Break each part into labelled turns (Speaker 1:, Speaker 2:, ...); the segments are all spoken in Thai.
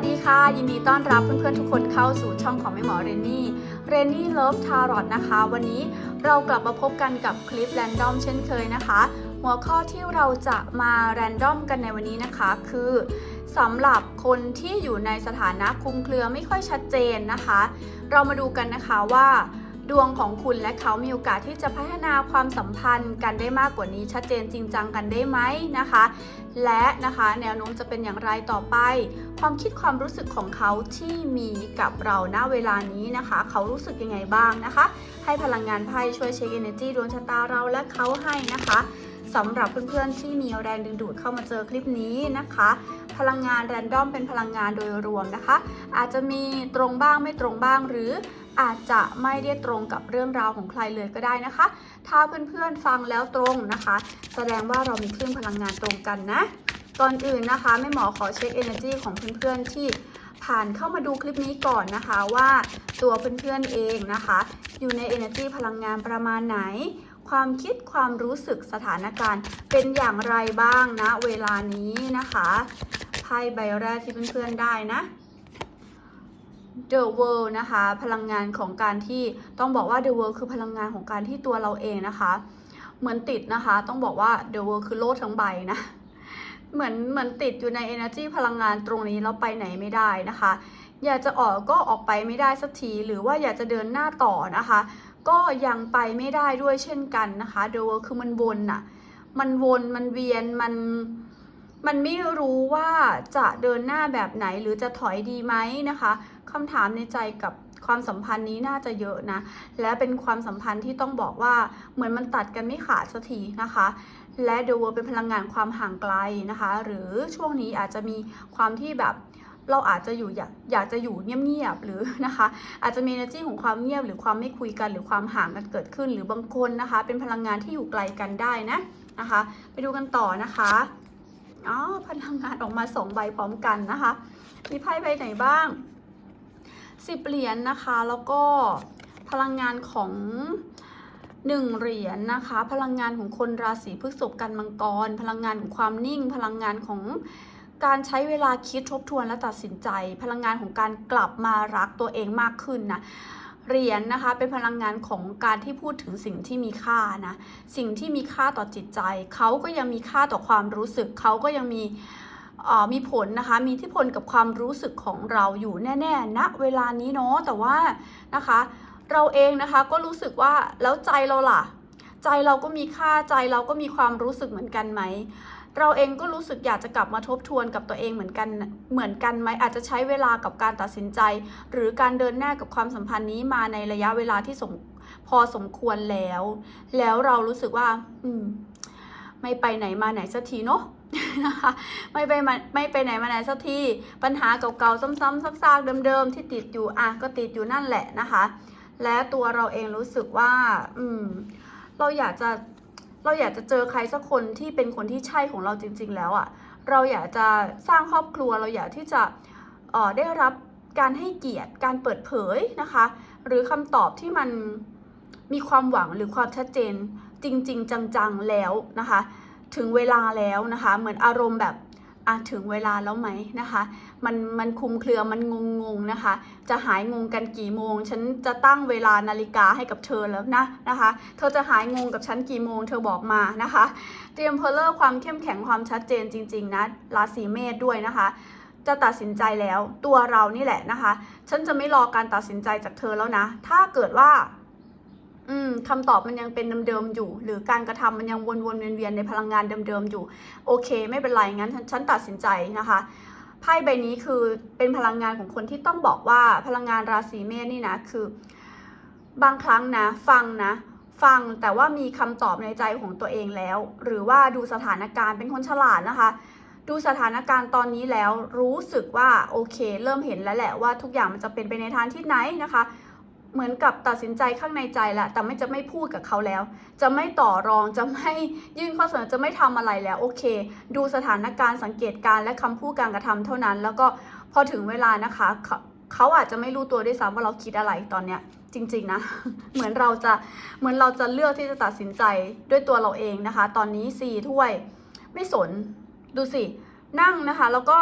Speaker 1: วัสดีค่ะ ยินดีต้อนรับเพื่อนๆทุกคนเข้าสู่ช่องของแม่หมอเรนนี่เรนนี่เลิฟทารอตนะคะ วันนี้เรากลับมาพบกันกับคลิปแรนดอมเช่นเคยนะคะ หัวข้อที่เราจะมาแรนดอมกันในวันนี้นะคะ คือสำหรับคนที่อยู่ในสถานะคุมเครือไม่ค่อยชัดเจนนะคะ เรามาดูกันนะคะว่า ดวงของคุณและเขามีโอกาสที่จะพัฒนาความสัมพันธ์กันได้มากกว่านี้ชัดเจนจริงจังกันได้ไหมนะคะ และนะคะแนวโน้มจะเป็นอย่างไรต่อไป ความคิดความรู้สึกของเขาที่มีกับเราณเวลานี้นะคะ เขารู้สึกยังไงบ้างนะคะ ให้พลังงานไพ่ช่วยเช็ค energy ดวงชะตาเราและเขาให้นะคะสำหรับเพื่อนๆที่มีแรงดึงดูดเข้ามาเจอคลิปนี้นะคะ พลังงานแรนดอมเป็นพลังงานโดยรวมนะคะ อาจจะมีตรงบ้างไม่ตรงบ้างหรือ อาจจะไม่ได้ตรงกับเรื่องราวของใครเลยก็ได้นะคะ ถ้าเพื่อนๆฟังแล้วตรงนะคะ แสดงว่าเรามีคลื่นพลังงานตรงกันนะ ก่อนอื่นนะคะแม่หมอขอเช็ค energy ของเพื่อนๆที่ผ่านเข้ามาดูคลิปนี้ก่อนนะคะว่าตัวเพื่อนๆเองนะคะ อยู่ใน energy พลังงานประมาณไหน ความคิดความรู้สึกสถานการณ์ เป็นอย่างไรบ้างนะเวลานี้นะคะไพ่ใบแรกที่เพื่อนๆได้นะ The World นะคะ พลังงานของการที่ต้องบอกว่า The World คือพลังงานของการที่ตัวเราเองนะคะ เหมือนติดนะคะ ต้องบอกว่า The World คือโลกทั้งใบนะเหมือนเหมือนติดอยู่ใน energy พลังงานตรงนี้แล้วไปไหนไม่ได้นะคะ อยากจะออกก็ออกไปไม่ได้สักที หรือว่าอยากจะเดินหน้าต่อนะคะ ก็ยังไปไม่ได้ด้วยเช่นกันนะคะ The World คือมันวนน่ะมันวนมันเวียนมันมันไม่รู้ว่าจะเดินหน้าแบบไหนหรือจะถอยดีไหมนะคะ คำถามในใจกับความสัมพันธ์นี้น่าจะเยอะนะ และเป็นความสัมพันธ์ที่ต้องบอกว่าเหมือนมันตัดกันไม่ขาดสักทีนะคะ และเดวเป็นพลังงานความห่างไกลนะคะ หรือช่วงนี้อาจจะมีความที่แบบเราอาจจะอยู่อยากอยากจะอยู่เงียบๆหรือนะคะ อาจจะมี energy ของความเงียบหรือความไม่คุยกันหรือความห่างกันเกิดขึ้น หรือบางคนนะคะ เป็นพลังงานที่อยู่ไกลกันได้นะนะคะ ไปดูกันต่อนะคะอ๋อพลังงานออกมาสองใบพร้อมกันนะคะ มีไพ่ใบไหนบ้าง สิบเหรียญนนะคะ แล้วก็พลังงานของหนึ่งเหรียญนะคะ พลังงานของคนราศีพฤษภกันมังกร พลังงานของความนิ่ง พลังงานของการใช้เวลาคิดทบทวนและตัดสินใจ พลังงานของการกลับมารักตัวเองมากขึ้นนะเหรียญนะคะเป็นพลังงานของการที่พูดถึงสิ่งที่มีค่านะสิ่งที่มีค่าต่อจิตใจ เขาก็ยังมีค่าต่อความรู้สึก เขาก็ยังมี มีผลนะคะ มีที่พลกับความรู้สึกของเราอยู่แน่ๆณเวลานี้เนาะแต่ว่านะคะ เราเองนะคะก็รู้สึกว่าแล้วใจเราล่ะ ใจเราก็มีค่าใจเราก็มีความรู้สึกเหมือนกันไหมเราเองก็รู้สึกอยากจะกลับมาทบทวนกับตัวเองเหมือนกันเหมือนกันไหมอาจจะใช้เวลากับการตัดสินใจ หรือการเดินหน้ากับความสัมพันธ์นี้มาในระยะเวลาที่สมพอสมควรแล้ว แล้วเรารู้สึกว่า อืม ไม่ไปไหนมาไหนสักทีเนาะ นะคะไม่ไปมาไม่ไปไหนมาไหนสักทีปัญหาเก่าๆซ้ำๆซากๆเดิมๆที่ติดอยู่อะก็ติดอยู่นั่นแหละนะคะ และตัวเราเองรู้สึกว่า อืม เราอยากจะเราอยากจะเจอใครสักคนที่เป็นคนที่ใช่ของเราจริง ๆ แล้วอะ่ะ เราอยากจะสร้างครอบครัวเราอยากที่จะเอ่อได้รับการให้เกียรติการเปิดเผยนะคะ หรือคำตอบที่มันมีความหวังหรือความชัดเจนจริง ๆ จังๆแล้วนะคะ ถึงเวลาแล้วนะคะ เหมือนอารมณ์แบบอะถึงเวลาแล้วไหมนะคะ มันมันคุมเครือมันงงงๆนะคะ จะหายงงกันกี่โมง ฉันจะตั้งเวลานาฬิกาให้กับเธอแล้วนะนะคะ เธอจะหายงงกับฉันกี่โมง เธอบอกมานะคะ เตรียมเพลเลอร์ความเข้มแข็งความชัดเจนจริง ๆนะราศีเมษด้วยนะคะ จะตัดสินใจแล้วตัวเรานี่แหละนะคะ ฉันจะไม่รอการตัดสินใจจากเธอแล้วนะ ถ้าเกิดว่า อืมคำตอบมันยังเป็นเดิมๆอยู่ หรือการกระทำมันยังวนๆเวียนๆในพลังงานเดิมๆอยู่ โอเค ไม่เป็นไรงั้นฉันตัดสินใจนะคะไพ่ใบนี้คือเป็นพลังงานของคนที่ต้องบอกว่าพลังงานราศีเมษนี่นะคือ บางครั้งนะ ฟังนะฟังแต่ว่ามีคำตอบในใจของตัวเองแล้ว หรือว่าดูสถานการณ์เป็นคนฉลาดนะคะ ดูสถานการณ์ตอนนี้แล้วรู้สึกว่าโอเค เริ่มเห็นแล้วแหละว่าทุกอย่างมันจะเป็นไปในทางที่ไหนนะคะ เหมือนกับตัดสินใจข้างในใจแหละ แต่ไม่จะไม่พูดกับเขาแล้ว จะไม่ต่อรอง จะไม่ยื่นข้อเสนอ จะไม่ทำอะไรแล้ว โอเค ดูสถานการณ์สังเกตการและคำพูดการกระทำเท่านั้น แล้วก็พอถึงเวลานะคะเขาเขาอาจจะไม่รู้ตัวด้วยซ้ำว่าเราคิดอะไรตอนเนี้ยจริงๆนะ เหมือนเราจะเหมือนเราจะเลือกที่จะตัดสินใจด้วยตัวเราเองนะคะ ตอนนี้สี่ถ้วย ไม่สนดูสิ นั่งนะคะ แล้วก็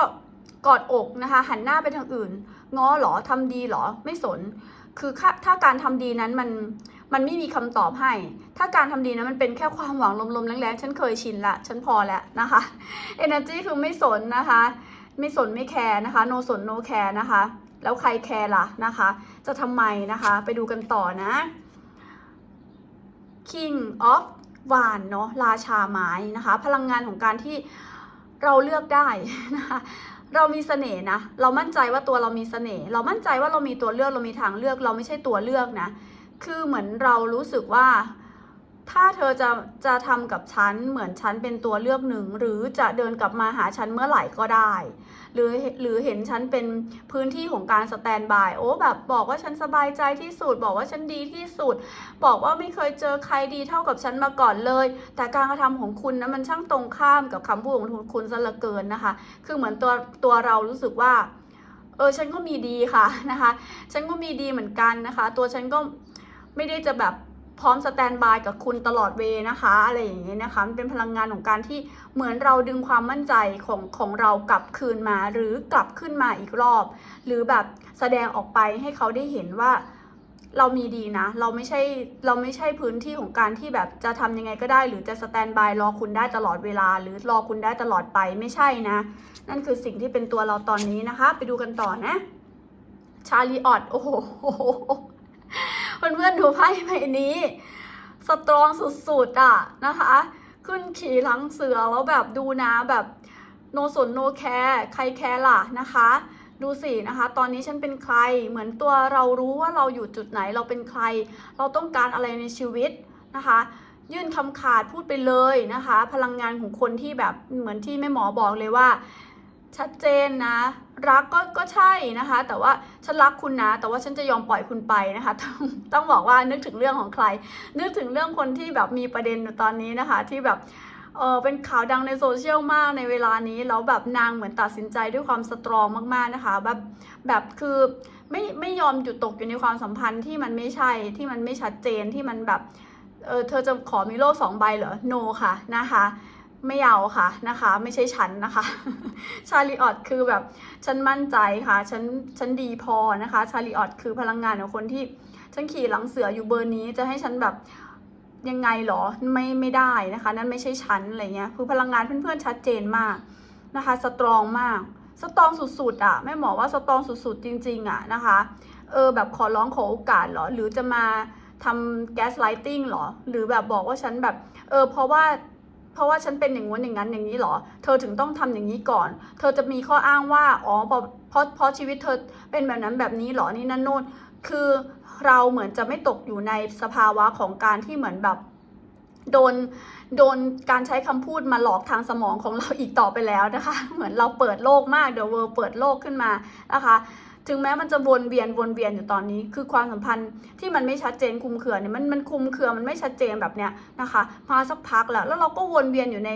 Speaker 1: กอดอกนะคะ หันหน้าไปทางอื่น ง้อหรอทำดีหรอ ไม่สน คือถ้าการทำดีนั้นมันมันไม่มีคำตอบให้ ถ้าการทำดีนั้นมันเป็นแค่ความหวังลมๆแรงๆฉันเคยชินละ ฉันพอแล้วนะคะ energy คือไม่สนนะคะ ไม่สนไม่แคร์นะคะ no สน no care นะคะ แล้วใครแคร์ล่ะนะคะ จะทำไมนะคะ ไปดูกันต่อนะ King of วานเนาะราชาไม้นะคะ พลังงานของการที่เราเลือกได้นะคะ เรามีเสน่ห์นะ เรามั่นใจว่าตัวเรามีเสน่ห์เรามั่นใจว่าเรามีตัวเลือกเรามีทางเลือก เราไม่ใช่ตัวเลือกนะ คือเหมือนเรารู้สึกว่า ถ้าเธอจะจะทำกับฉันเหมือนฉันเป็นตัวเลือกหนึ่ง หรือจะเดินกลับมาหาฉันเมื่อไหร่ก็ได้ หรือหรือเห็นฉันเป็นพื้นที่ของการสแตนบายโอ้แบบบอกว่าฉันสบายใจที่สุด บอกว่าฉันดีที่สุด บอกว่าไม่เคยเจอใครดีเท่ากับฉันมาก่อนเลย แต่การกระทำของคุณนะมันช่างตรงข้ามกับคำพูดของคุณซะเหลือเกินนะคะ คือเหมือนตัวตัวเรารู้สึกว่าเออฉันก็มีดีค่ะนะคะ ฉันก็มีดีเหมือนกันนะคะ ตัวฉันก็ไม่ได้จะแบบ พร้อมสแตนบายกับคุณตลอดเวนะคะอะไรอย่างเงี้ยนะคะมันเป็นพลังงานของการที่เหมือนเราดึงความมั่นใจของของเรากลับคืนมา หรือกลับขึ้นมาอีกรอบ หรือแบบแสดงออกไปให้เขาได้เห็นว่าเรามีดีนะ เราไม่ใช่เราไม่ใช่พื้นที่ของการที่แบบจะทำยังไงก็ได้ หรือจะสแตนบายรอคุณได้ตลอดเวลา หรือรอคุณได้ตลอดไปไม่ใช่นะ นั่นคือสิ่งที่เป็นตัวเราตอนนี้นะคะ ไปดูกันต่อนะ ชาลีออดโอ้โห เพื่อนๆดูไพ่ใบนี้ สตรองสุดๆอะนะคะ ขึ้นขี่หลังเสือแล้วแบบดูนะแบบโนสนโนแคร์ใครแคร์ล่ะนะคะ ดูสินะคะ ตอนนี้ฉันเป็นใครเหมือนตัวเรารู้ว่าเราอยู่จุดไหนเราเป็นใคร เราต้องการอะไรในชีวิตนะคะ ยื่นคำขาดพูดไปเลยนะคะ พลังงานของคนที่แบบเหมือนที่แม่หมอบอกเลยว่า ชัดเจนนะ รักก็ก็ใช่นะคะ แต่ว่าฉันรักคุณนะ แต่ว่าฉันจะยอมปล่อยคุณไปนะคะ ต้องต้องบอกว่านึกถึงเรื่องของใคร นึกถึงเรื่องคนที่แบบมีประเด็นอยู่ตอนนี้นะคะ ที่แบบเออเป็นข่าวดังในโซเชียลมากในเวลานี้แล้วแบบนางเหมือนตัดสินใจด้วยความสตรองมากๆนะคะ แบบแบบคือไม่ไม่ยอมหยุดตกอยู่ในความสัมพันธ์ที่มันไม่ใช่ที่มันไม่ชัดเจนที่มันแบบเออเธอจะขอมีโลกสองใบเหรอ no ค่ะนะคะ ไม่เอาค่ะนะคะ ไม่ใช่ฉันนะคะ ชาลีออตคือแบบฉันมั่นใจค่ะฉันฉันดีพอนะคะ ชาลีออตคือพลังงานของคนที่ฉันขี่หลังเสืออยู่เบอร์นี้จะให้ฉันแบบยังไงหรอไม่ไม่ได้นะคะ นั่นไม่ใช่ฉันอะไรเงี้ยคือพลังงานเพื่อนๆชัดเจนมากนะคะ สตรองมากสตรองสุดๆอะแม่หมอว่าสตรองสุดๆจริง ๆ อะนะคะเออแบบขอร้องขอโอกาสเหรอ หรือจะมาทำแก๊สไลติงเหรอ หรือแบบบอกว่าฉันแบบ เออเพราะว่า เพราะว่าฉันเป็นอย่างงู้นอย่างนั้นอย่างนี้หรอ เธอถึงต้องทำอย่างนี้ก่อน เธอจะมีข้ออ้างว่า อ๋อเพราะเพราะเพราะชีวิตเธอเป็นแบบนั้นแบบนี้หรอ นี่นั่นโน่น คือเราเหมือนจะไม่ตกอยู่ในสภาวะของการที่เหมือนแบบโดนโดนการใช้คำพูดมาหลอกทางสมองของเราอีกต่อไปแล้วนะคะ เหมือนเราเปิดโลกมากเดี๋ยวเวอร์เปิดโลกขึ้นมานะคะ ถึงแม้มันจะวนเวียนวนเวียนอยู่ตอนนี้ คือความสัมพันธ์ที่มันไม่ชัดเจนคุมเครือเนี่ยมันมันคุมเครือมันไม่ชัดเจนแบบเนี้ยนะคะมาสักพักแล้วแล้วเราก็วนเวียนอยู่ใน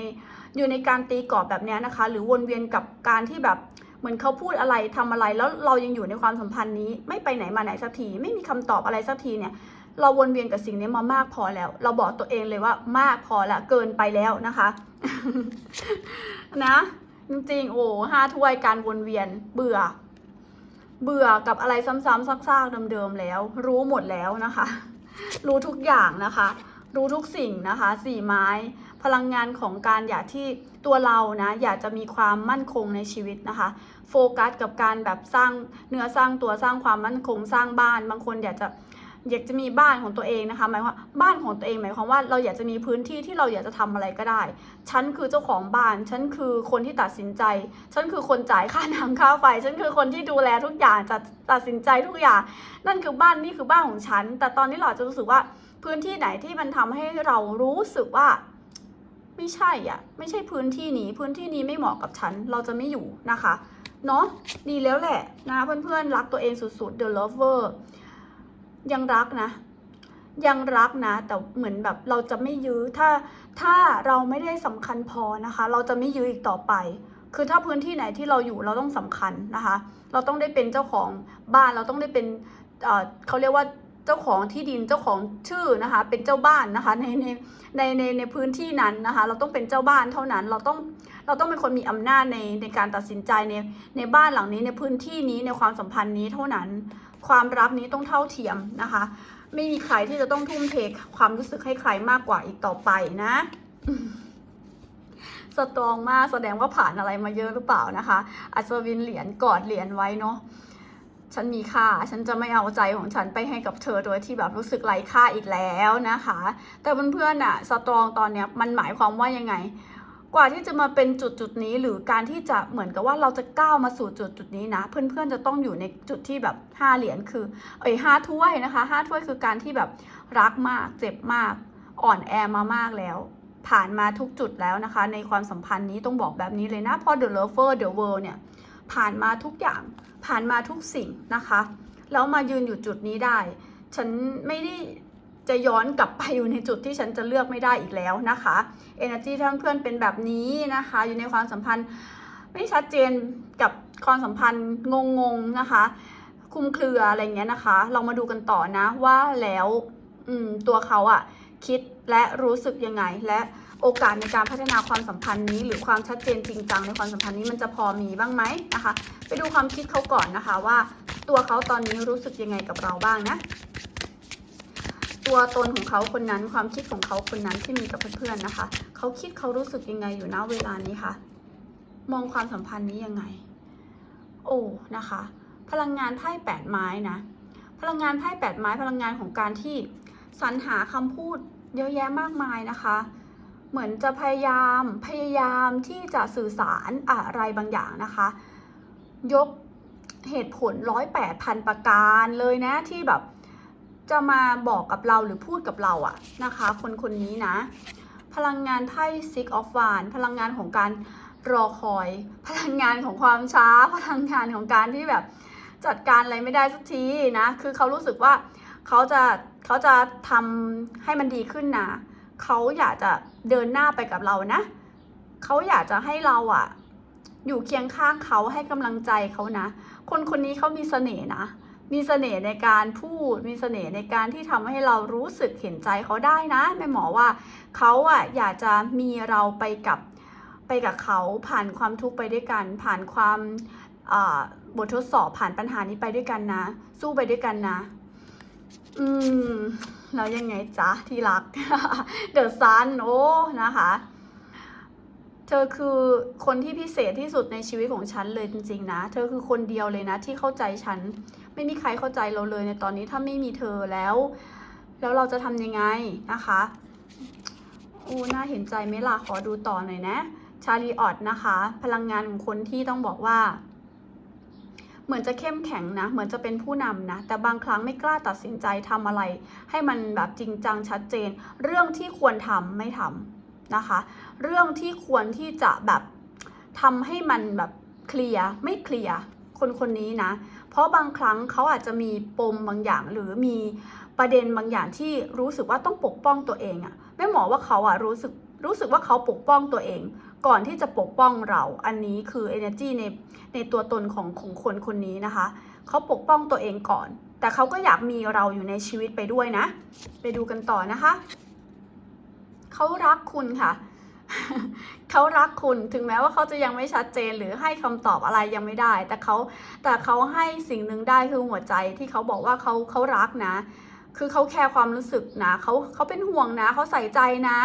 Speaker 1: อยู่ในการตีกรอบแบบเนี้ยนะคะ หรือวนเวียนกับการที่แบบเหมือนเขาพูดอะไรทำอะไรแล้วเรายังอยู่ในความสัมพันธ์นี้ ไม่ไปไหนมาไหนสักทีไม่มีคำตอบอะไรสักทีเนี่ยเราวนเวียนกับสิ่งนี้มามากพอแล้ว เราบอกตัวเองเลยว่ามากพอละเกินไปแล้วนะคะ นะ จริงๆโอ้ห้าถ้วยการวนเวียนเบื่อ เบื่อกับอะไรซ้ำๆซากๆเดิมๆแล้ว รู้หมดแล้วนะคะ รู้ทุกอย่างนะคะ รู้ทุกสิ่งนะคะสี่ไม้ พลังงานของการอยากที่ตัวเรานะอยากจะมีความมั่นคงในชีวิตนะคะ โฟกัสกับการแบบสร้างเนื้อสร้างตัวสร้างความมั่นคงสร้างบ้าน บางคนอยากจะ อยากจะมีบ้านของตัวเองนะคะหมายความบ้านของตัวเองหมายความว่าเราอยากจะมีพื้นที่ที่เราอยากจะทำอะไรก็ได้ ฉันคือเจ้าของบ้าน ฉันคือคนที่ตัดสินใจ ฉันคือคนจ่ายค่าน้ำค่าไฟ ฉันคือคนที่ดูแลทุกอย่างจะตัดสินใจทุกอย่าง นั่นคือบ้านนี่คือบ้านของฉัน แต่ตอนนี้เราจะรู้สึกว่าพื้นที่ไหนที่มันทำให้เรารู้สึกว่าไม่ใช่อะไม่ใช่พื้นที่นี้พื้นที่นี้ไม่เหมาะกับฉันเราจะไม่อยู่นะคะเนาะดีแล้วแหละนะเพื่อนๆรักตัวเองสุดๆ The Lover ยังรักนะ ยังรักนะ แต่เหมือนแบบเราจะไม่ยื้อถ้าถ้าเราไม่ได้สำคัญพอนะคะ เราจะไม่ยื้ออีกต่อไป คือถ้าพื้นที่ไหนที่เราอยู่เราต้องสำคัญนะคะ เราต้องได้เป็นเจ้าของบ้านเราต้องได้เป็นเขาเรียกว่าเจ้าของที่ดินเจ้าของชื่อนะคะ เป็นเจ้าบ้านนะคะในในในในในพื้นที่นั้นนะคะ เราต้องเป็นเจ้าบ้านเท่านั้น เราต้องเราต้องเป็นคนมีอำนาจในในการตัดสินใจในในบ้านหลังนี้ในพื้นที่นี้ในความสัมพันธ์นี้เท่านั้น ความรักนี้ต้องเท่าเทียมนะคะ ไม่มีใครที่จะต้องทุ่มเทความรู้สึกให้ใครมากกว่าอีกต่อไปนะสตรองมากแสดงว่าผ่านอะไรมาเยอะหรือเปล่านะคะ อัศวินเหรียญกอดเหรียญไว้เนาะฉันมีค่า ฉันจะไม่เอาใจของฉันไปให้กับเธอโดยที่แบบรู้สึกไร้ค่าอีกแล้วนะคะ แต่เพื่อนๆอะสตรองตอนเนี้ยมันหมายความว่ายังไง กว่าที่จะมาเป็นจุดจุดนี้หรือการที่จะเหมือนกับว่าเราจะก้าวมาสู่จุดจุดนี้นะ เพื่อนๆจะต้องอยู่ในจุดที่แบบห้าเหรียญคือเอ้ยห้าถ้วยนะคะห้าถ้วยคือการที่แบบรักมาก เจ็บมาก อ่อนแอมามากแล้ว ผ่านมาทุกจุดแล้วนะคะ ในความสัมพันธ์นี้ต้องบอกแบบนี้เลยนะเพราะ The Lover The World เนี่ยผ่านมาทุกอย่างผ่านมาทุกสิ่งนะคะแล้วมายืนอยู่จุดนี้ได้ ฉันไม่ได้ จะย้อนกลับไปอยู่ในจุดที่ฉันจะเลือกไม่ได้อีกแล้วนะคะ Energy ท่านเพื่อนเป็นแบบนี้นะคะ อยู่ในความสัมพันธ์ไม่ชัดเจนกับความสัมพันธ์งงๆนะคะ คุมเครืออะไรเงี้ยนะคะ เรามาดูกันต่อนะว่าแล้วตัวเขาอะคิดและรู้สึกยังไง และโอกาสในการพัฒนาความสัมพันธ์นี้ หรือความชัดเจนจริงจังในความสัมพันธ์นี้มันจะพอมีบ้างไหมนะคะ ไปดูความคิดเขาก่อนนะคะว่า ตัวเขาตอนนี้รู้สึกยังไงกับเราบ้างนะ ตัวตนของเขาคนนั้นความคิดของเขาคนนั้นที่มีกับเพื่อนๆนะคะ เขาคิดเขารู้สึกยังไงอยู่นะเวลานี้คะมองความสัมพันธ์นี้ยังไง โอ้นะคะ พลังงานไพ่แปดไม้นะ พลังงานไพ่แปดไม้พลังงานของการที่สรรหาคำพูดเยอะแยะมากมายนะคะ เหมือนจะพยายามพยายามที่จะสื่อสารอะไรบางอย่างนะคะ ยกเหตุผลร้อยแปดพันประการเลยนะที่แบบ จะมาบอกกับเราหรือพูดกับเราอะนะคะ คนคนนี้นะ พลังงานไพ่ Six of Wands พลังงานของการรอคอย พลังงานของความช้า พลังงานของการที่แบบจัดการอะไรไม่ได้สักทีนะ คือเขารู้สึกว่าเขาจะเขาจะทำให้มันดีขึ้นนะ เขาอยากจะเดินหน้าไปกับเรานะ เขาอยากจะให้เราอะอยู่เคียงข้างเขาให้กำลังใจเขานะ คนคนนี้เขามีเสน่ห์นะ มีเสน่ห์ในการพูด มีเสน่ห์ในการที่ทำให้เรารู้สึกเห็นใจเขาได้นะแม่หมอว่าเขาอะอยากจะมีเราไปกับไปกับเขาผ่านความทุกข์ไปด้วยกัน ผ่านความบททดสอบผ่านปัญหานี้ไปด้วยกันนะ สู้ไปด้วยกันนะ อืมแล้วยังไงจ๊ะที่รัก เดอะซันโอ้นะคะเธอคือคนที่พิเศษที่สุดในชีวิตของฉันเลยจริง ๆ นะ เธอคือคนเดียวเลยนะที่เข้าใจฉัน ไม่มีใครเข้าใจเราเลยในตอนนี้ถ้าไม่มีเธอแล้ว แล้วเราจะทำยังไงนะคะโอ้น่าเห็นใจไหมล่ะขอดูต่อหน่อยนะ ชาลีออดนะคะ พลังงานของคนที่ต้องบอกว่า เหมือนจะเข้มแข็งนะ เหมือนจะเป็นผู้นำนะ แต่บางครั้งไม่กล้าตัดสินใจทำอะไร ให้มันแบบจริงจังชัดเจน เรื่องที่ควรทำไม่ทำนะคะ เรื่องที่ควรที่จะแบบทำให้มันแบบเคลียร์ไม่เคลียร์คนคนนี้นะ เพราะบางครั้งเขาอาจจะมีปมบางอย่างหรือมีประเด็นบางอย่างที่รู้สึกว่าต้องปกป้องตัวเองอะแม่หมอว่าเขาอะรู้สึกรู้สึกว่าเขาปกป้องตัวเอง ก่อนที่จะปกป้องเรา อันนี้คือ energy ในในตัวตนของของคนคนนี้นะคะ เขาปกป้องตัวเองก่อน แต่เขาก็อยากมีเราอยู่ในชีวิตไปด้วยนะ ไปดูกันต่อนะคะ เขารักคุณค่ะเเขารักคุณถึงแม้ว่าเขาจะยังไม่ชัดเจนหรือให้คำตอบอะไรยังไม่ได้ แต่เขาแต่เขาให้สิ่งหนึ่งได้คือหัวใจที่เขาบอกว่าเขาเขารักนะ คือเขาแคร์ความรู้สึกนะเขาเขาเป็นห่วงนะเขาใส่ใจนะ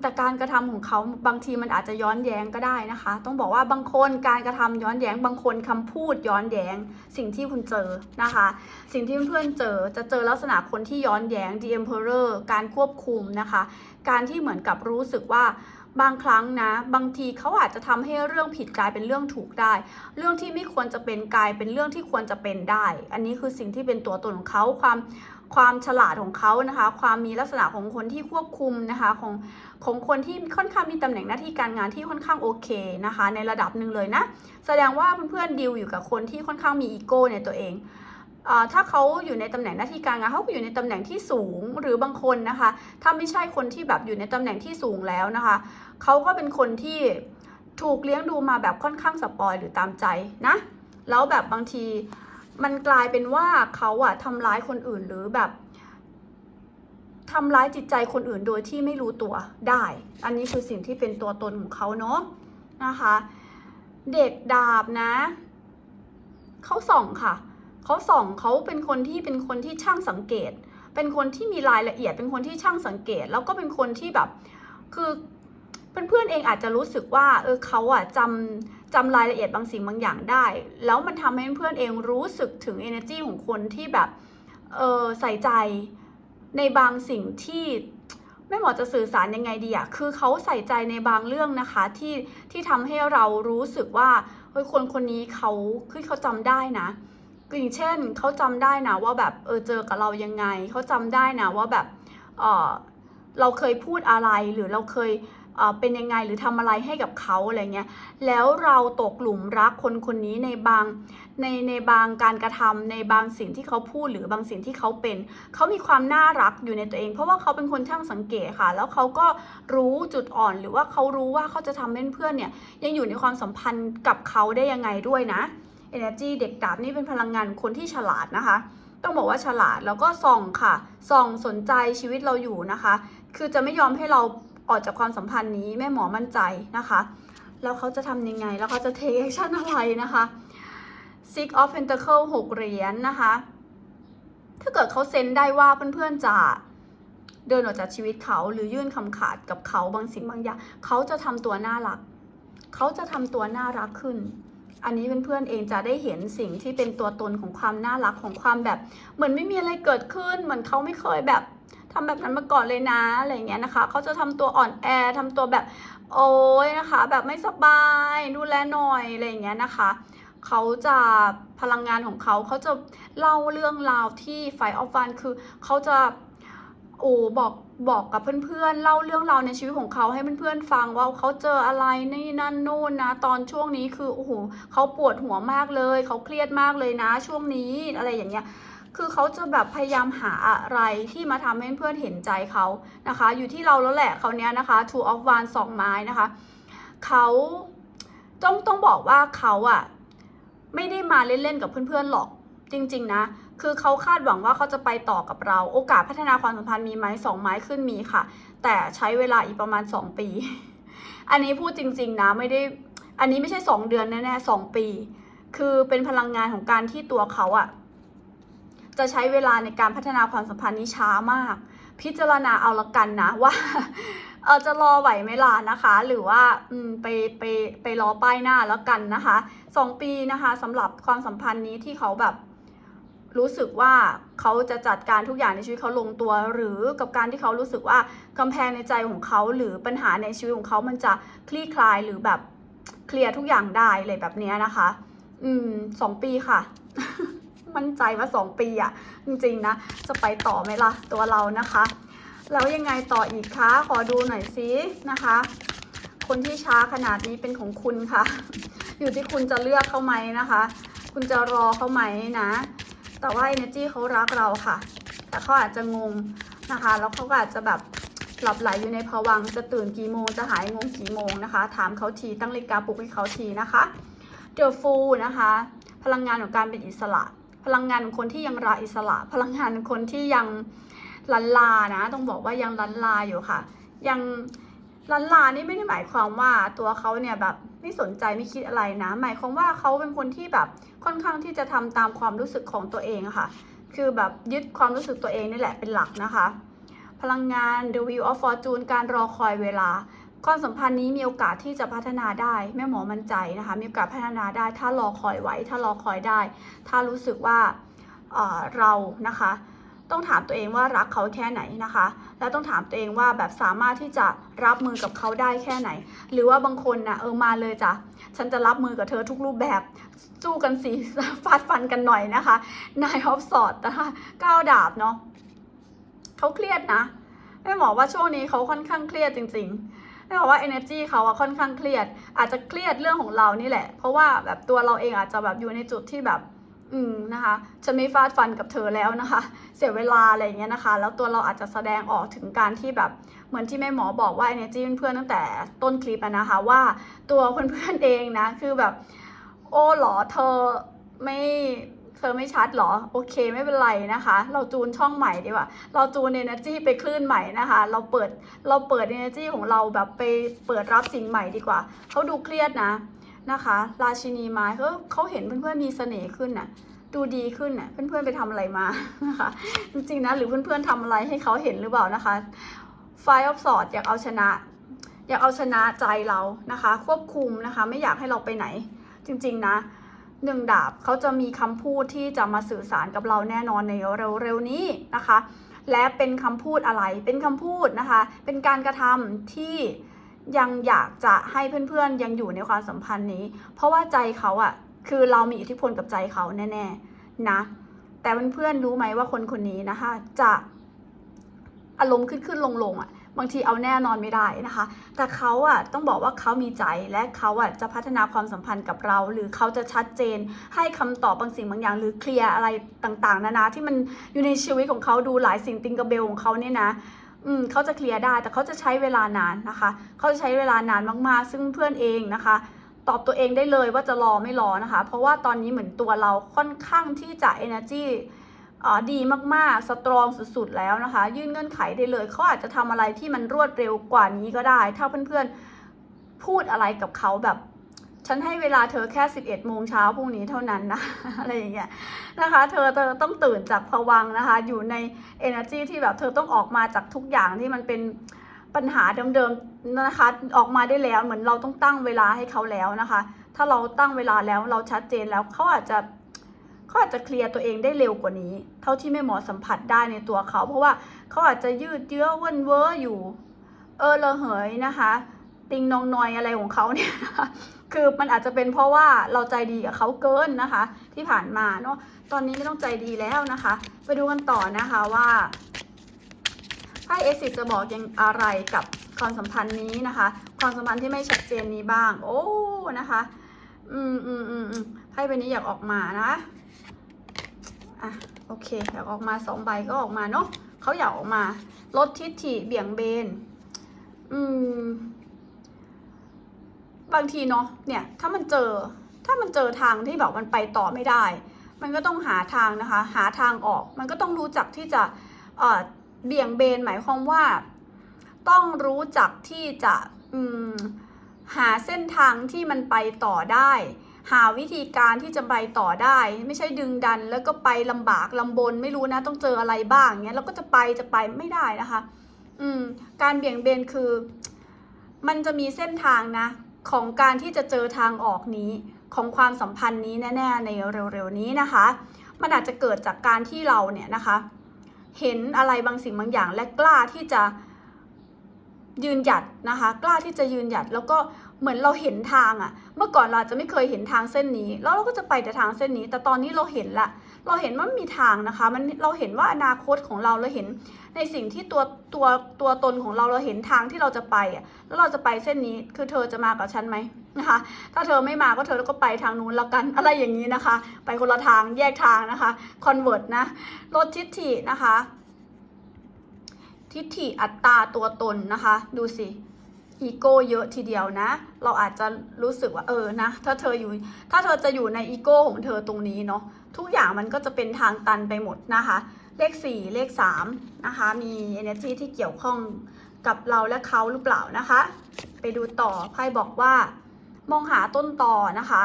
Speaker 1: แต่การกระทำของเขาบางทีมันอาจจะย้อนแย้งก็ได้นะคะ ต้องบอกว่าบางคนการกระทำย้อนแย้ง บางคนคำพูดย้อนแย้ง สิ่งที่คุณเจอนะคะ สิ่งที่เพื่อนเจอจะเจอลักษณะคนที่ย้อนแย้ง The Emperor การควบคุมนะคะ การที่เหมือนกับรู้สึกว่าบางครั้งนะ บางทีเขาอาจจะทำให้เรื่องผิดกลายเป็นเรื่องถูกได้ เรื่องที่ไม่ควรจะเป็นกลายเป็นเรื่องที่ควรจะเป็นได้ อันนี้คือสิ่งที่เป็นตัวตนของเขาความ ความฉลาดของเขานะคะ ความมีลักษณะของคนที่ควบคุมนะคะของของคนที่ค่อนข้างมีตำแหน่งหน้าที่การงานที่ค่อนข้างโอเคนะคะ ในระดับหนึ่งเลยนะ แสดงว่าเพื่อนๆดิวอยู่กับคนที่ค่อนข้างมีอีโก้ในตัวเองอถ้าเขาอยู่ในตำแหน่งหน้าที่การงานเขาก็อยู่ในตำแหน่งที่สูงหรือบางคนนะคะ ถ้าไม่ใช่คนที่แบบอยู่ในตำแหน่งที่สูงแล้วนะคะเขาก็เป็นคนที่ถูกเลี้ยงดูมาแบบค่อนข้างสปอยหรือตามใจนะ แล้วแบบบางที มันกลายเป็นว่าเขาอะทำร้ายคนอื่นหรือแบบทำร้ายจิตใจคนอื่นโดยที่ไม่รู้ตัวได้ อันนี้คือสิ่งที่เป็นตัวตนของเขาเนาะนะคะ เด็กดาบนะ เขาส่องค่ะ เขาส่องเขาเป็นคนที่เป็นคนที่ช่างสังเกต เป็นคนที่มีรายละเอียด เป็นคนที่ช่างสังเกต แล้วก็เป็นคนที่แบบ คือเพื่อนๆเองอาจจะรู้สึกว่า เออเขาอะจำจำรายละเอียดบางสิ่งบางอย่างได้ แล้วมันทำให้เพื่อนเองรู้สึกถึง energy ของคนที่แบบเออใส่ใจในบางสิ่งที่ไม่หมอจะสื่อสารยังไงดีอะคือเขาใส่ใจในบางเรื่องนะคะที่ที่ทำให้เรารู้สึกว่าเฮ้ยคนคนนี้เขาคือเขาจำได้นะอย่างเช่นเขาจำได้นะว่าแบบเออเจอกับเรายังไงเขาจำได้นะว่าแบบเออเราเคยพูดอะไรหรือเราเคย เป็นยังไงหรือทำอะไรให้กับเขาอะไรเงี้ย แล้วเราตกหลุมรักคนคนนี้ในบางในในบางการกระทำในบางสิ่งที่เขาพูดหรือบางสิ่งที่เขาเป็น เขามีความน่ารักอยู่ในตัวเอง เพราะว่าเขาเป็นคนช่างสังเกตค่ะ แล้วเขาก็รู้จุดอ่อนหรือว่าเขารู้ว่าเขาจะทำให้เพื่อนเนี่ยยังอยู่ในความสัมพันธ์กับเขาได้ยังไงด้วยนะ Energy เด็กดาบนี่เป็นพลังงานคนที่ฉลาดนะคะต้องบอกว่าฉลาดแล้วก็ส่องค่ะ ส่องสนใจชีวิตเราอยู่นะคะ คือจะไม่ยอมให้เรา ออกจากความสัมพันธ์นี้แม่หมอมั่นใจนะคะ แล้วเขาจะทำยังไง แล้วเขาจะเทคแอคชั่นอะไรนะคะ Six of Pentacle หกเหรียญนนะคะ ถ้าเกิดเขาเซ็นได้ว่าเพื่อนๆจะเดินออกจากชีวิตเขาหรือยื่นคำขาดกับเขาบางสิ่งบางอย่างเขาจะทำตัวน่ารัก เขาจะทำตัวน่ารักขึ้น อันนี้เพื่อนๆเองจะได้เห็นสิ่งที่เป็นตัวตนของความน่ารักของความแบบ เหมือนไม่มีอะไรเกิดขึ้น เหมือนเขาไม่เคยแบบ ทำแบบนั้นมาก่อนเลยนะอะไรเงี้ยนะคะเขาจะทำตัวอ่อนแอทำตัวแบบโอ้ยนะคะ แบบไม่สบายดูแลหน่อยอะไรเงี้ยนะคะเขาจะพลังงานของเขาเขาจะเล่าเรื่องราวที่ไฟออฟฟันคือเขาจะโอ้บอกบอกกับเพื่อนๆเล่าเรื่องราวในชีวิตของเขาให้เพื่อนๆฟังว่าเขาเจออะไรนี่นั่นนู่นนะ ตอนช่วงนี้คือโอ้โหเขาปวดหัวมากเลยเขาเครียดมากเลยนะ ช่วงนี้อะไรอย่างเงี้ย คือเขาจะแบบพยายามหาอะไรที่มาทำให้เพื่อนเห็นใจเขานะคะ อยู่ที่เราแล้วแหละเขาเนี้ยนะคะ two of one สองไม้นะคะเขาต้องต้องบอกว่าเขาอะไม่ได้มาเล่นๆกับเพื่อนๆหรอกจริง ๆ นะ คือเขาคาดหวังว่าเขาจะไปต่อกับเรา โอกาสพัฒนาความสัมพันธ์มีไหมสองไม้ขึ้นมีค่ะ แต่ใช้เวลาอีกประมาณสองปี อันนี้พูดจริง ๆ นะ ไม่ได้ อันนี้ไม่ใช่สองเดือนแน่ๆสองปี คือเป็นพลังงานของการที่ตัวเขาอะ จะใช้เวลาในการพัฒนาความสัมพันธ์นี้ช้ามาก พิจารณาเอาละกันนะว่าเออจะรอไหวไหมล่ะนะคะ หรือว่าอืมไปไปไปรอป้ายหน้าแล้วกันนะคะสองปีนะคะสำหรับความสัมพันธ์นี้ที่เขาแบบรู้สึกว่าเขาจะจัดการทุกอย่างในชีวิตเขาลงตัว หรือกับการที่เขารู้สึกว่ากำแพงในใจของเขาหรือปัญหาในชีวิตของเขามันจะคลี่คลายหรือแบบเคลียร์ทุกอย่างได้เลยแบบนี้นะคะ อืมสองปีค่ะ มั่นใจว่าสองปีอะจริงๆนะ จะไปต่อไหมล่ะ ตัวเรานะคะ แล้วยังไงต่ออีกคะขอดูหน่อยซินะคะ คนที่ช้าขนาดนี้เป็นของคุณค่ะ อยู่ที่คุณจะเลือกเขาไหมนะคะ คุณจะรอเขาไหมนะ แต่ว่า energy เขารักเราค่ะ แต่เขาอาจจะงงนะคะ แล้วเขาก็อาจจะแบบหลับไหลอยู่ในภวังจะตื่นกี่โมงจะหายงงกี่โมงนะคะ ถามเขาทีตั้งนาฬิกาปลุกให้เขาทีนะคะเดอะฟูนะคะ พลังงานของการเป็นอิสระ พลังงานของคนที่ยังราอิสระ พลังงานคนที่ยังลันลานะ ต้องบอกว่ายังลันลาอยู่ค่ะ ยังลันลานี่ไม่ได้หมายความว่าตัวเขาเนี่ยแบบไม่สนใจไม่คิดอะไรนะ หมายความว่าเขาเป็นคนที่แบบค่อนข้างที่จะทำตามความรู้สึกของตัวเองค่ะ คือแบบยึดความรู้สึกตัวเองนี่แหละเป็นหลักนะคะ พลังงาน The Wheel of Fortune การรอคอยเวลา ความสัมพันธ์นี้มีโอกาสที่จะพัฒนาได้แม่หมอมั่นใจนะคะ มีโอกาสพัฒนาได้ ถ้ารอคอยไว้ ถ้ารอคอยได้ ถ้ารู้สึกว่าเเรานะคะ ต้องถามตัวเองว่ารักเขาแค่ไหนนะคะ แล้วต้องถามตัวเองว่าแบบสามารถที่จะรับมือกับเขาได้แค่ไหน หรือว่าบางคนนะเออมาเลยจ้ะฉันจะรับมือกับเธอทุกรูปแบบสู้กันสิฟาดฟันกันหน่อยนะคะนายฮอฟสอดนะคะก้าวดาบเนาะเขาเครียดนะแม่หมอว่าช่วงนี้เขาค่อนข้างเครียดจริง ๆ แม่บอกว่า energy เขาอะค่อนข้างเครียด อาจจะเครียดเรื่องของเรานี่แหละ เพราะว่าแบบตัวเราเองอาจจะแบบอยู่ในจุดที่แบบ อืมนะคะจะไม่ฟาดฟันกับเธอแล้วนะคะ เสียเวลาอะไรอย่างเงี้ยนะคะ แล้วตัวเราอาจจะแสดงออกถึงการที่แบบเหมือนที่แม่หมอบอกว่า energy เพื่อนตั้งแต่ต้นคลิปนะคะ ว่าตัวเพื่อนๆเองนะ คือแบบ โอ้หรอเธอไม่ ธอไม่ชัดเหรอ โอเคไม่เป็นไรนะคะ เราจูนช่องใหม่ดีกว่า เราจูน energy ไปคลื่นใหม่นะคะ เราเปิดเราเปิด energy ของเราแบบไปเปิดรับสิ่งใหม่ดีกว่า เขาดูเครียดนะนะคะ ราชินีไม้เขาเขาเห็นเพื่อนๆมีเสน่ห์ขึ้นน่ะดูดีขึ้นน่ะเพื่อนๆไปทำอะไรมานะคะจริงๆนะหรือเพื่อนๆทำอะไรให้เขาเห็นหรือเปล่านะคะไฟออฟสอดอยากเอาชนะ อยากเอาชนะใจเรานะคะ ควบคุมนะคะ ไม่อยากให้เราไปไหน จริง ๆ นะ หนึ่งดาบเขาจะมีคำพูดที่จะมาสื่อสารกับเราแน่นอนในเร็วๆนี้นะคะ และเป็นคำพูดอะไร เป็นคำพูดนะคะ เป็นการกระทำที่ยังอยากจะให้เพื่อนๆยังอยู่ในความสัมพันธ์นี้ เพราะว่าใจเขาอะคือเรามีอิทธิพลกับใจเขาแน่ๆนะ แต่เพื่อนๆรู้ไหมว่าคนคนนี้นะคะ จะอารมณ์ขึ้นขึ้นลงลงๆอะ บางทีเอาแน่นอนไม่ได้นะคะ แต่เขาอะต้องบอกว่าเขามีใจและเขาอะจะพัฒนาความสัมพันธ์กับเรา หรือเขาจะชัดเจน ให้คำตอบบางสิ่งบางอย่าง หรือเคลียร์อะไรต่างๆนานาที่มันอยู่ในชีวิตของเขาดูหลายสิ่งติงกระเบลของเขาเนี่ยนะอืมเขาจะเคลียร์ได้แต่เขาจะใช้เวลานานนะคะ เขาจะใช้เวลานานมากๆ ซึ่งเพื่อนเองนะคะ ตอบตัวเองได้เลยว่าจะรอไม่รอนะคะ เพราะว่าตอนนี้เหมือนตัวเราค่อนข้างที่จะ energy อ่า ดีมากๆ สตรองสุดๆแล้วนะคะ ยื่นเงื่อนไขได้เลย เขาอาจจะทำอะไรที่มันรวดเร็วกว่านี้ก็ได้ ถ้าเพื่อนๆพูดอะไรกับเขาแบบฉันให้เวลาเธอแค่ 11 โมงเช้าพรุ่งนี้เท่านั้นนะ อะไรอย่างเงี้ยนะคะ เธอเธอต้องตื่นจากภวังนะคะ อยู่ใน energy ที่แบบเธอต้องออกมาจากทุกอย่างที่มันเป็นปัญหาเดิมๆนะคะ ออกมาได้แล้วเหมือนเราต้องตั้งเวลาให้เขาแล้วนะคะ ถ้าเราตั้งเวลาแล้วเราชัดเจนแล้วเขาอาจจะ เขาอาจจะเคลียร์ตัวเองได้เร็วกว่านี้ เท่าที่แม่หมอสัมผัสได้ในตัวเขา เพราะว่าเขาอาจจะยืดเยื้อเว้นเว้ออยู่ เออระเหยนะคะ ติงนองนอยอะไรของเขาเนี่ยคือมันอาจจะเป็นเพราะว่าเราใจดีกับเขาเกินนะคะ ที่ผ่านมาเนาะตอนนี้ไม่ต้องใจดีแล้วนะคะ ไปดูกันต่อนะคะว่าไพ่เอซิจะบอกยังอะไรกับความสัมพันธ์นี้นะคะ ความสัมพันธ์ที่ไม่ชัดเจนนี้บ้าง โอ้นะคะ อืมอืมอืมอืมไพ่ใบนี้อยากออกมานะ อะโอเคอยากออกมาสองใบก็ออกมาเนาะเขาอยากออกมา ลดทิฐิเบี่ยงเบน อืม บางทีเนาะเนี่ย ถ้ามันเจอ ถ้ามันเจอทางที่แบบมันไปต่อไม่ได้ มันก็ต้องหาทางนะคะ หาทางออก มันก็ต้องรู้จักที่จะเอ่อเบี่ยงเบนหมายความว่า ต้องรู้จักที่จะ อืมหาเส้นทางที่มันไปต่อได้ หาวิธีการที่จะไปต่อได้ ไม่ใช่ดึงดันแล้วก็ไปลำบากลำบนไม่รู้นะ ต้องเจออะไรบ้างเงี้ยแล้วก็จะไปจะไปไม่ได้นะคะ อืม การเบี่ยงเบนคือ มันจะมีเส้นทางนะ ของการที่จะเจอทางออกนี้ของความสัมพันธ์นี้แน่ ๆ ในเร็วๆนี้นะคะ มันอาจจะเกิดจากการที่เราเนี่ยนะคะ เห็นอะไรบางสิ่งบางอย่างและกล้าที่จะยืนหยัดนะคะ กล้าที่จะยืนหยัดแล้วก็ เหมือนเราเห็นทางอะเมื่อก่อนเราจะไม่เคยเห็นทางเส้นนี้ แล้วเราก็จะไปแต่ทางเส้นนี้ แต่ตอนนี้เราเห็นละ เราเห็นว่ามันมีทางนะคะ มันเราเห็นว่าอนาคตของเราเราเห็นในสิ่งที่ตัวตัวตัวตนของเราเราเห็นทางที่เราจะไปอะแล้วเราจะไปเส้นนี้ คือเธอจะมากับฉันไหมนะคะ ถ้าเธอไม่มาก็เธอก็ไปทางนู้นแล้วกันอะไรอย่างนี้นะคะ ไปคนละทางแยกทางนะคะคอนเวิร์ตนะลดทิฐินะคะ ทิฐิอัตตาตัวตนนะคะ ดูสิ อีโก้เยอะทีเดียวนะ เราอาจจะรู้สึกว่าเออนะ ถ้าเธออยู่ ถ้าเธอจะอยู่ในอีโก้ของเธอตรงนี้เนาะ ทุกอย่างมันก็จะเป็นทางตันไปหมดนะคะ เลข 4 เลข 3 นะคะ มี energy ที่เกี่ยวข้องกับเราและเขาหรือเปล่านะคะ ไปดูต่อ ไพ่บอกว่า มองหาต้นต่อนะคะ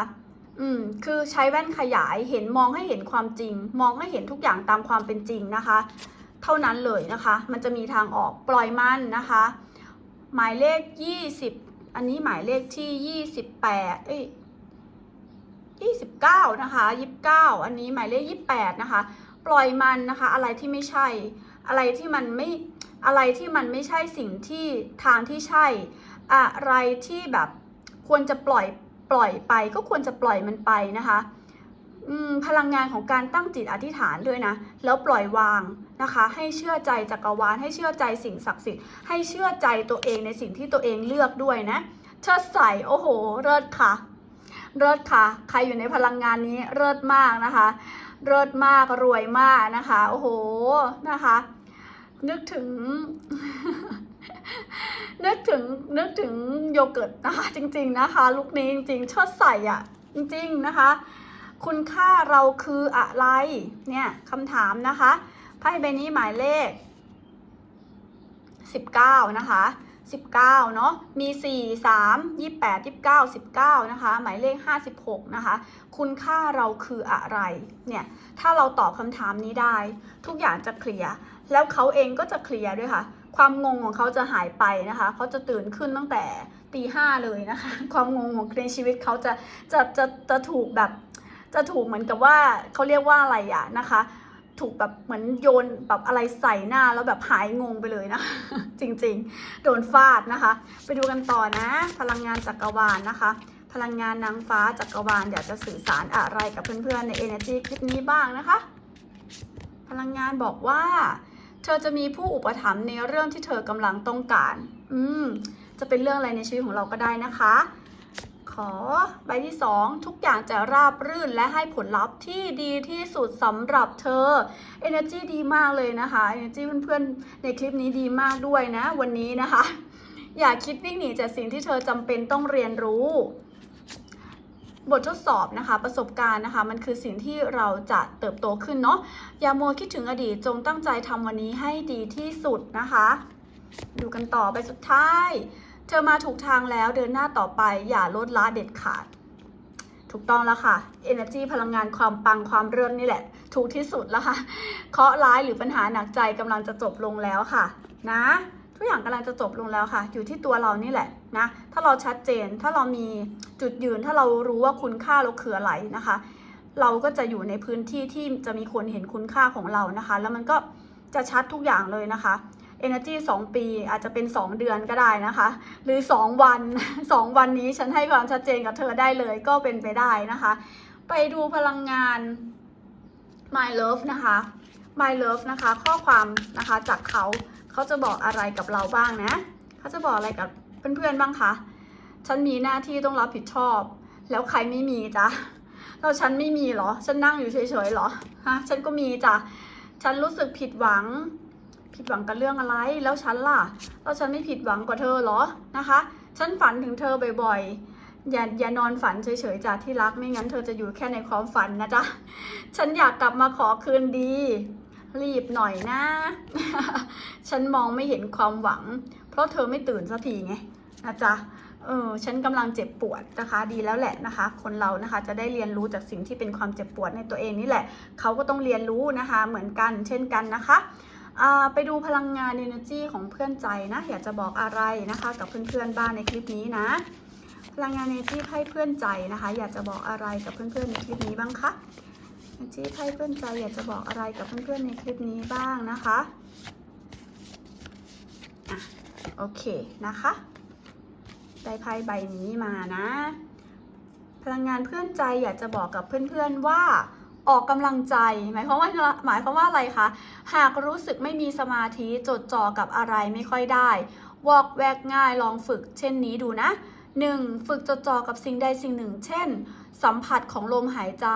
Speaker 1: อืม คือใช้แว่นขยาย เห็นมองให้เห็นความจริง มองให้เห็นทุกอย่างตามความเป็นจริงนะคะ เท่านั้นเลยนะคะ มันจะมีทางออก ปล่อยมันนะคะ หมายเลข20อันนี้หมายเลขที่28เอ้ย29นะคะ29อันนี้หมายเลข28นะคะ ปล่อยมันนะคะ อะไรที่ไม่ใช่ อะไรที่มันไม่อะไรที่มันไม่ใช่สิ่งที่ทางที่ใช่ อะไรที่แบบควรจะปล่อยปล่อยไป ก็ควรจะปล่อยมันไปนะคะพลังงานของการตั้งจิตอธิษฐานด้วยนะ แล้วปล่อยวาง นะคะ ให้เชื่อใจจักรวาลให้เชื่อใจสิ่งศักดิ์สิทธิ์ให้เชื่อใจตัวเองในสิ่งที่ตัวเองเลือกด้วยนะเชิดใส่โอ้โหเลิศค่ะเลิศค่ะ ใครอยู่ในพลังงานนี้เลิศมากนะคะเลิศมากรวยมากนะคะ โอ้โหนะคะ นึกถึง นึกถึงนึกถึงโยเกิร์ตนะคะ จริง ๆนะคะ ลุคนี้จริงๆเชิดใส่อะ จริง ๆ นะคะ คุณค่าเราคืออะไร เนี่ยคำถามนะคะไพ่ใบนี้หมายเลข 19 นะคะ 19 เนาะมี 4 3 28 29 19 นะคะ หมายเลข 56 นะคะ คุณค่าเราคืออะไร เนี่ย ถ้าเราตอบคำถามนี้ได้ ทุกอย่างจะเคลียร์ แล้วเขาเองก็จะเคลียร์ด้วยค่ะ ความงงของเขาจะหายไปนะคะ เขาจะตื่นขึ้นตั้งแต่ตีห้าเลยนะคะ ความงงของในชีวิตเขาจะจะจะจะถูกแบบ จะถูกเหมือนกับว่าเขาเรียกว่าอะไรอะนะคะ ถูกแบบเหมือนโยนแบบอะไรใส่หน้าแล้วแบบหายงงไปเลยนะ จริงๆ โดนฟาดนะคะ ไปดูกันต่อนะ พลังงานจักรวาลนะคะ พลังงานนางฟ้าจักรวาลอยากจะสื่อสารอะไรกับเพื่อนๆใน Energy คลิปนี้บ้างนะคะ พลังงานบอกว่า เธอจะมีผู้อุปถัมภ์ในเรื่องที่เธอกำลังต้องการ อืมจะเป็นเรื่องอะไรในชีวิตของเราก็ได้นะคะ ขอใบที่ 2 ทุกอย่างจะราบรื่นและให้ผลลัพธ์ที่ดีที่สุดสำหรับเธอ Energy ดีมากเลยนะคะ Energy เพื่อนๆในคลิปนี้ดีมากด้วยนะ วันนี้นะคะ อย่าคิดวิ่งหนีจากสิ่งที่เธอจำเป็นต้องเรียนรู้ บททดสอบนะคะ ประสบการณ์นะคะ มันคือสิ่งที่เราจะเติบโตขึ้นเนาะอย่ามัวคิดถึงอดีตจงตั้งใจทำวันนี้ให้ดีที่สุดนะคะ ดูกันต่อไปสุดท้าย เธอมาถูกทางแล้วเดินหน้าต่อไปอย่าลดละเด็ดขาด ถูกต้องแล้วค่ะ Energy พลังงานความปังความเรื่องนี่แหละ ถูกที่สุดแล้วค่ะเคราะร้ายหรือปัญหาหนักใจกำลังจะจบลงแล้วค่ะ นะทุกอย่างกำลังจะจบลงแล้วค่ะ อยู่ที่ตัวเรานี่แหละนะ ถ้าเราชัดเจน ถ้าเรามีจุดยืน ถ้าเรารู้ว่าคุณค่าเราคืออะไรนะคะ เราก็จะอยู่ในพื้นที่ที่จะมีคนเห็นคุณค่าของเรานะคะ แล้วมันก็จะชัดทุกอย่างเลยนะคะ Energy 2 ปี อาจจะเป็น 2 เดือนก็ได้นะคะ หรือ 2 วัน 2 วันนี้ฉันให้ความชัดเจนกับเธอได้เลยก็เป็นไปได้นะคะ ไปดูพลังงาน My Love นะคะ My Love นะคะ ข้อความนะคะจากเขาเขาจะบอกอะไรกับเราบ้างนะเขาจะบอกอะไรกับเพื่อนๆบ้างคะฉันมีหน้าที่ต้องรับผิดชอบ แล้วใครไม่มีจ๊ะแล้วฉันไม่มีเหรอ ฉันนั่งอยู่เฉยๆเหรอฮะฉันก็มีจ้ะฉันรู้สึกผิดหวัง ผิดหวังกับเรื่องอะไร แล้วฉันล่ะ แล้วฉันไม่ผิดหวังกว่าเธอเหรอ นะคะ ฉันฝันถึงเธอบ่อยๆ อย่าอย่านอนฝันเฉยๆจ้ะที่รัก ไม่งั้นเธอจะอยู่แค่ในความฝันนะจ๊ะ ฉันอยากกลับมาขอคืนดี รีบหน่อยนะ ฉันมองไม่เห็นความหวัง เพราะเธอไม่ตื่นสักทีไงนะจ๊ะเออฉันกำลังเจ็บปวดนะคะดีแล้วแหละนะคะ คนเรานะคะจะได้เรียนรู้จากสิ่งที่เป็นความเจ็บปวดในตัวเองนี่แหละ เขาก็ต้องเรียนรู้นะคะเหมือนกันเช่นกันนะคะ ไปดูพลังงาน energy ของเพื่อนใจนะ อยากจะบอกอะไรนะคะ กับเพื่อนๆบ้านในคลิปนี้นะ พลังงาน energy ให้เพื่อนใจนะคะ อยากจะบอกอะไรกับเพื่อนๆในคลิปนี้บ้างคะ energy ให้เพื่อนใจอยากจะบอกอะไรกับเพื่อนๆในคลิปนี้บ้างนะคะอะโอเคนะคะได้ไพ่ใบนี้มานะ พลังงานเพื่อนใจอยากจะบอกกับเพื่อนๆว่า ออกกำลังใจหมายความว่าหมายความว่าอะไรคะหากรู้สึกไม่มีสมาธิจดจ่อกับอะไรไม่ค่อยได้ วอกแวกง่ายลองฝึก เช่นนี้ดูนะ 1. ฝึกจดจ่อกับสิ่งใดสิ่งหนึ่ง เช่น สัมผัสของลมหายใจ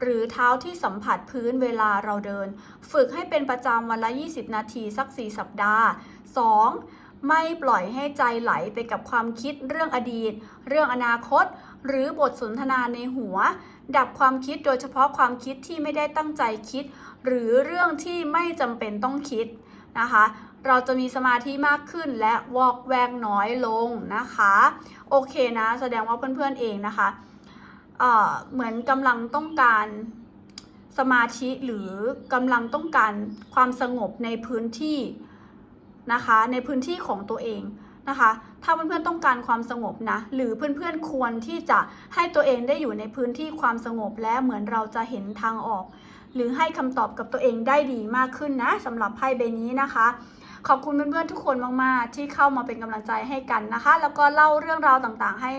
Speaker 1: หรือเท้าที่สัมผัสพื้นเวลาเราเดิน ฝึกให้เป็นประจำวันละ 20 นาทีสัก 4 สัปดาห์ 2. ไม่ปล่อยให้ใจไหลไปกับความคิดเรื่องอดีต เรื่องอนาคต หรือบทสนทนาในหัว ดับความคิดโดยเฉพาะความคิดที่ไม่ได้ตั้งใจคิด หรือเรื่องที่ไม่จำเป็นต้องคิดนะคะ เราจะมีสมาธิมากขึ้นและวอกแวกน้อยลงนะคะ โอเคนะ แสดงว่าเพื่อนๆเองนะคะเเหมือนกำลังต้องการสมาธิหรือกำลังต้องการความสงบในพื้นที่นะคะ ในพื้นที่ของตัวเองนะคะ ถ้าเพื่อนๆต้องการความสงบนะ หรือเพื่อนๆควรที่จะให้ตัวเองได้อยู่ในพื้นที่ความสงบและเหมือนเราจะเห็นทางออก หรือให้คำตอบกับตัวเองได้ดีมากขึ้นนะสำหรับไพ่ใบนี้นะคะขอบคุณเพื่อนๆทุกคนมากๆ ที่เข้ามาเป็นกำลังใจให้กันนะคะ แล้วก็เล่าเรื่องราวต่างๆ ให้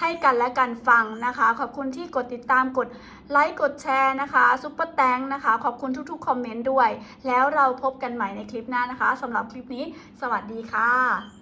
Speaker 1: ให้กันและกันฟังนะคะ ขอบคุณที่กดติดตามกดไลค์กดแชร์นะคะซุปเปอร์แตงนะคะ ขอบคุณทุกๆคอมเมนต์ด้วย แล้วเราพบกันใหม่ในคลิปหน้านะคะสำหรับคลิปนี้ สวัสดีค่ะ